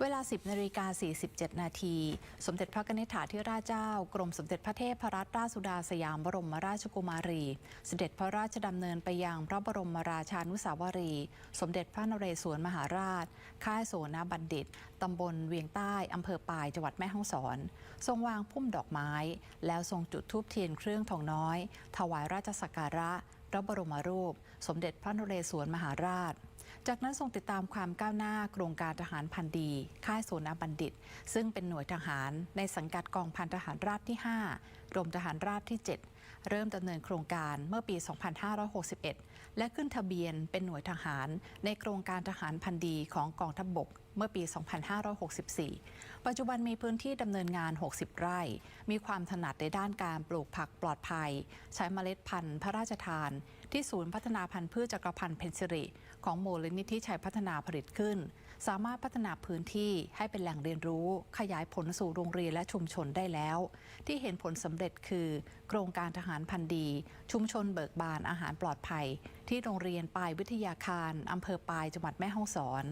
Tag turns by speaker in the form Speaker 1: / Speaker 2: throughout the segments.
Speaker 1: เวลา 10นาฬิกา47 นาที สมเด็จพระนิธิถาธิราชเจ้า กรมสมเด็จพระเทพรัตนราชสุดาสยามบรมราชกุมารี เสด็จพระราชดำเนินไปยังพระบรมราชานุสาวรี สมเด็จพระนเรศวรมหาราช ค่ายโสนบัณฑิต ตำบลเวียงใต้อำเภอปายจังหวัดแม่ฮ่องสอน ทรงวางพุ่มดอกไม้ แล้วทรงจุดธูปเทียนเครื่องทองน้อย ถวายราชสักการะ พระบรมรูป สมเด็จพระนเรศวรมหาราช จากนั้นทรงติดตามความก้าวหน้าโครงการทหารพันดี ค่ายโสนาบัณฑิต ซึ่งเป็นหน่วยทหารในสังกัดกองพันทหารราบที่ 5 กรมทหารราบที่ 7 เริ่มดำเนินโครงการเมื่อปี 2561 และขึ้นทะเบียนเป็นหน่วยทหารในโครงการทหารพันดีของกองทัพบบกเมื่อปี 2564 ปัจจุบันมีพื้นที่ดำเนินงาน 60 ไร่ มีความถนัดในด้านการปลูกผักปลอดภัย ใช้เมล็ดพันธุ์พระราชทาน ที่ศูนย์พัฒนาพันธุ์พืชจักรพันธ์เพนซิริของมูลนิธิชัยพัฒนาผลิตขึ้น สามารถพัฒนาพื้นที่ให้เป็นแหล่งเรียนรู้ ขยายผลสู่โรงเรียนและชุมชนได้แล้ว ที่เห็นผลสำเร็จคือ โครงการทหารพันธีชุมชนเบิกบานอาหารปลอดภัย ที่โรงเรียนปายวิทยาคารอำเภอปายจังหวัดแม่ฮ่องสอน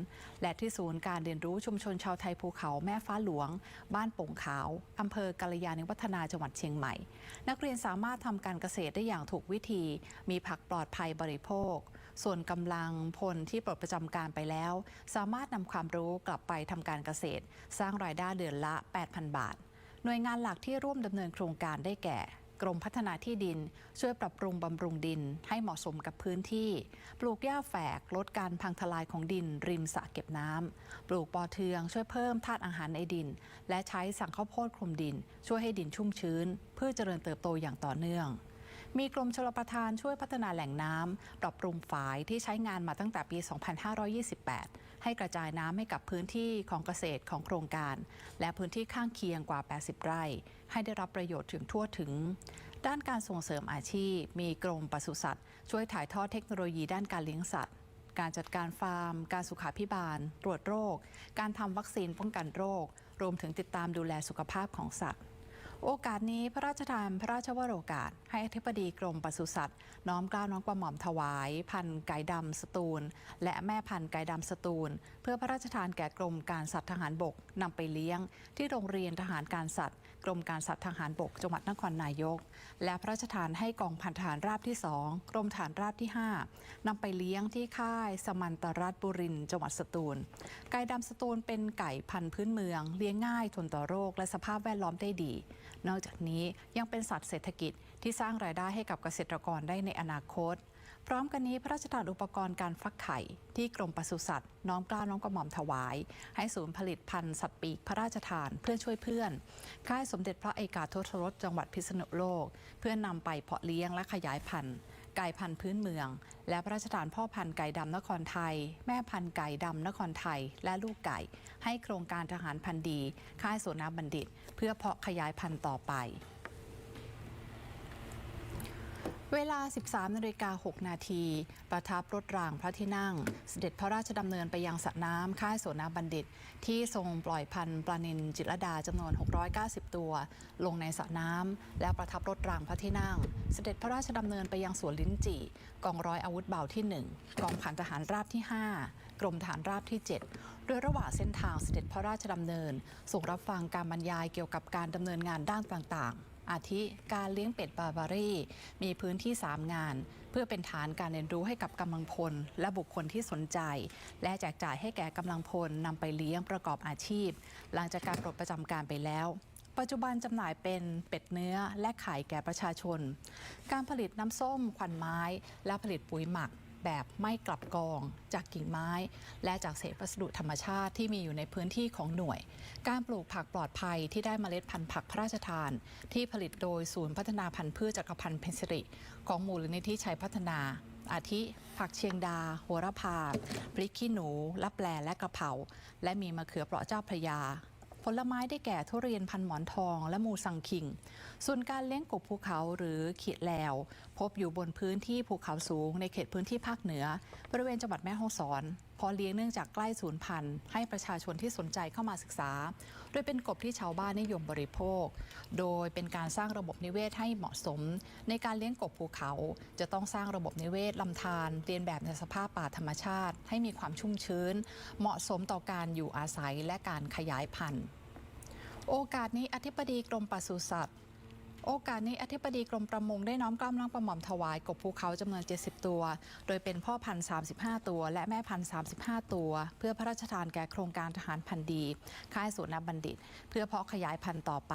Speaker 1: และที่ศูนย์การเรียนรู้ชุมชนชาวไทยภูเขาแม่ฟ้าหลวง บ้านโป่งขาวอำเภอกาลยาณิวัฒนาจังหวัดเชียงใหม่ นักเรียนสามารถทำการเกษตรได้อย่างถูกวิธี มีผักปลอดภัยบริโภค ส่วนกำลังพลที่ปลดประจำการไปแล้ว สามารถนำความรู้กลับไปทำการเกษตร สร้างรายได้เดือนละ 8,000 บาท หน่วยงานหลักที่ร่วมดำเนินโครงการได้แก่ กรมพัฒนาที่ดิน ช่วยปรับปรุงบำรุงดิน ให้เหมาะสมกับพื้นที่ ปลูกหญ้าแฝก ลดการพังทลายของดิน ริมสระเก็บน้ำปลูกปอเทือง ช่วยเพิ่มธาตุอาหารในดิน และใช้สังข้าวโพดคลุมดิน ช่วยให้ดินชุ่มชื้น เพื่อเจริญเติบโตอย่างต่อเนื่องมีกรมชลประทานช่วยพัฒนาแหล่งน้ำปรับปรุงฝายที่ใช้งานมาตั้งแต่ปี 2528 ให้กระจายน้ำให้กับพื้นที่ของเกษตรของโครงการ และพื้นที่ข้างเคียงกว่า 80 ไร่ ให้ได้รับประโยชน์ถึงทั่วถึง ด้านการส่งเสริมอาชีพ มีกรมปศุสัตว์ ช่วยถ่ายทอดเทคโนโลยีด้านการเลี้ยงสัตว์ การจัดการฟาร์ม การสุขาพิบาล ตรวจโรค การทำวัคซีนป้องกันโรค รวมถึงติดตามดูแลสุขภาพของสัตว์ โอกาสนี้พระราชทานพระราชวโรกาส ให้อธิบดีกรมปศุสัตว์ น้อมกล้าน้อมกระหม่อมถวาย พันธุ์ไก่ดำสตูล และแม่พันธุ์ไก่ดำสตูล เพื่อพระราชทานแก่กรมการสัตว์ทหารบกนำไปเลี้ยง ที่โรงเรียนทหารการสัตว์ กรมการสัตว์ทหารบกจังหวัดนครนายก และพระราชทานให้กองพันทหารราบที่2กรมฐานราบที่ 5นำไปเลี้ยงที่ค่ายสมันตรัฐบุรินจังหวัดสตูล ไก่ดำสตูลเป็นไก่พันธุ์พื้นเมือง เลี้ยงง่ายทนต่อโรคและสภาพแวดล้อมได้ดี นอกจากนี้ยังเป็นสัตว์เศรษฐกิจที่สร้างรายได้ให้กับเกษตรกรได้ในอนาคต พร้อมกันนี้พระราชทานอุปกรณ์การฟักไข่ ที่กรมปศุสัตว์ น้อมกล้าน้อมกระหม่อมถวาย ให้ศูนย์ผลิตพันธุ์สัตว์ปีกพระราชทานเพื่อช่วยเพื่อนค่ายสมเด็จพระเอกาทศรสจังหวัดพิษณุโลก เพื่อนำไปเพาะเลี้ยงและขยายพันธุ์ ไก่พันธุ์พื้นเมือง และพระราชทานพ่อพันธุ์ไก่ดำนครไทย แม่พันธุ์ไก่ดำนครไทย และลูกไก่ ให้โครงการทหารพันธุ์ดี ค่ายสวนาบัณฑิต เพื่อเพาะขยายพันธุ์ต่อไป เวลา 13นาฬิกา6นาที ประทับรถรางพระที่นั่ง เสด็จพระราชดำเนินไปยังสระน้ำค่ายโสนนาบัณฑิต ที่ทรงปล่อยพันธุ์ปลานินจิตรดาจำนวน 690 ตัว ลงในสระน้ำและประทับรถรางพระที่นั่ง เสด็จพระราชดำเนินไปยังสวนลิ้นจี่กองร้อยอาวุธเบาที่ 1 กองพันทหารราบที่ 5 กรมฐานราบที่ 7 โดยระหว่างเส้นทางเสด็จพระราชดำเนินส่งรับฟังการบรรยายเกี่ยวกับการดำเนินงานด้านต่างๆ อาทิการเลี้ยงเป็ดบาบารีมีพื้นที่ 3 งาน เพื่อเป็นฐานการเรียนรู้ให้กับกำลังพล และบุคคลที่สนใจ และแจกจ่ายให้แก่กำลังพลนำไปเลี้ยงประกอบอาชีพ หลังจากการปลดประจำการไปแล้วปัจจุบันจำหน่ายเป็นเป็ดเนื้อและไข่แก่ประชาชน การผลิตน้ำส้ม ควันไม้ และผลิตปุ๋ยหมัก แบบไม่กลับกอง จากกิ่งไม้ และจากเศษวัสดุธรรมชาติที่มีอยู่ในพื้นที่ของหน่วย การปลูกผักปลอดภัยที่ได้เมล็ดพันธุ์ผักพระราชทาน ที่ผลิตโดยศูนย์พัฒนาพันธุ์พืชจักรพันธ์เพนซิริ ของมูลนิธิชัยพัฒนา อาทิ ผักเชียงดา โหระพาพริกขี้หนูลับแลและกระเพราและมีมะเขือเปราะเจ้าพระยาผลไม้ได้แก่ทุเรียนพันหมอนทองและมูสังคิง ส่วนการเลี้ยงกบภูเขาหรือขีดแลว พบอยู่บนพื้นที่ภูเขาสูงในเขตพื้นที่ภาคเหนือ บริเวณจังหวัดแม่ฮ่องสอนพาะเลี้ยงเนื่องจากใกล้สูญพันธุ์ให้ประชาชนที่สนใจเข้ามาศึกษา โดยเป็นกบที่ชาวบ้านนิยมบริโภค โดยเป็นการสร้างระบบนิเวศให้เหมาะสม ในการเลี้ยงกบภูเขา จะต้องสร้างระบบนิเวศลำธารเรียนแบบในสภาพป่าธรรมชาติ ให้มีความชุ่มชื้น เหมาะสมต่อการอยู่อาศัยและการขยายพันธุ์ โอกาสนี้อธิบดีกรมปศุสัตว์ โอกาสนี้อธิบดีกรมประมงได้น้อมกล้าวน้อมกระหม่อมถวายกบภูเขาจำนวน 70 ตัว โดยเป็นพ่อพันธุ์35 ตัว และแม่พันธุ์35 ตัว เพื่อพระราชทานแก่โครงการทหารพันธุ์ดี ค่ายสวนนบัณฑิต เพื่อเพาะขยายพันธุ์ต่อไป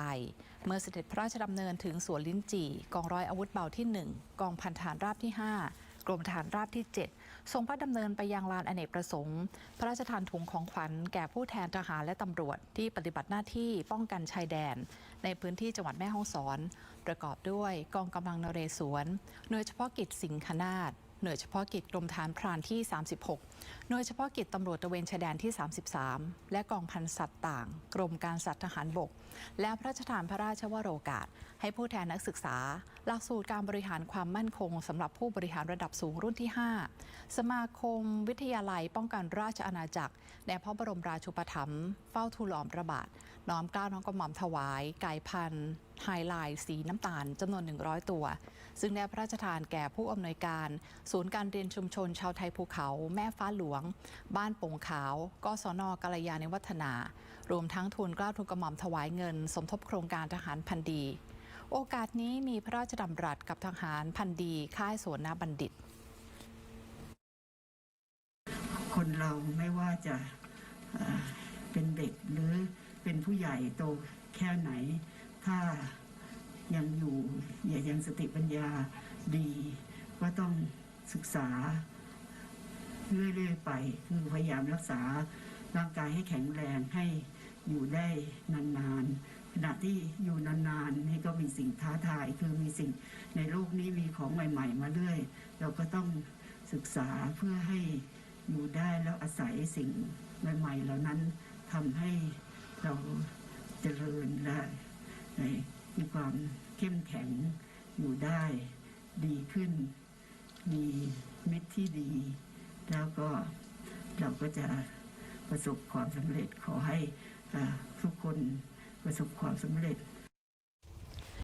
Speaker 1: เมื่อเสด็จพระราชดำเนินถึงสวนลิ้นจี่ กองร้อยอาวุธเบาที่ 1 กองพันฐานราบที่ 5 กรมฐานราบที่ 7 ทรงพระดำเนินไปยังลานอเนกประสงค์ พระราชทานถุงของขวัญแก่ผู้แทนทหารและตำรวจที่ปฏิบัติหน้าที่ป้องกันชายแดน ในพื้นที่จังหวัดแม่ฮ่องสอน ประกอบด้วยกองกำลังนเรศวรหน่วยเฉพาะกิจสิงคนาศหน่วยเฉพาะกิจกรมฐานพรานที่ 36 หน่วยเฉพาะกิจตำรวจตระเวนชายแดนที่ 33 และกองพันสัตว์ต่าง กรมการสัตว์ทหารบก และพระราชทานพระราชวโรกาส ให้ผู้แทนนักศึกษา หลักสูตรการบริหารความมั่นคงสำหรับผู้บริหารระดับสูงรุ่นที่ 5 สมาคม วิทยาลัย ป้องกันราชอาณาจักรแด่พระบรมราชูปถัมภ์เฝ้าทูลลอองพระบาทน้อมเกล้าน้อมกระหม่อมถวาย ไก่พันธุ์ไฮไลท์สีน้ำตาลจำนวน 100 ตัว ซึ่งได้พระราชทานแก่ผู้อำนวยการ ศูนย์การเรียนชุมชนชาวไทยภูเขา แม่ฟ้าหลวง บ้านโป่งขาวกศนกัลยาณิวัฒนา รวมทั้งทุนกล้าทุนกระหม่อมถวายเงิน สมทบโครงการทหารพันดี โอกาสนี้มีพระราชดำรัสกับทหารพันดี ค่ายสวนนาบัณฑิต
Speaker 2: คนเราไม่ว่าจะเอ่อเป็นเด็กหรือเป็นผู้ใหญ่โตแค่ไหน ถ้ายังอยู่อย่ายังสติปัญญาดี ก็ต้องศึกษา เรื่อยๆไป คือพยายามรักษาร่างกายให้แข็งแรงให้อยู่ได้นานๆขณะที่อยู่นานๆนี่ก็มีสิ่งท้าทาย คือมีสิ่งในโลกนี้มีของใหม่ ๆ มาเรื่อย เราก็ต้องศึกษาเพื่อให้อยู่ได้แล้วอาศัยสิ่งใหม่ๆเหล่านั้นทำให้เราเจริญและมีความเข้มแข็งอยู่ได้ดีขึ้น มีมิตรที่ดี แล้วก็เราก็จะประสบความสำเร็จขอให้ทุกคนประสบความสำเร็จ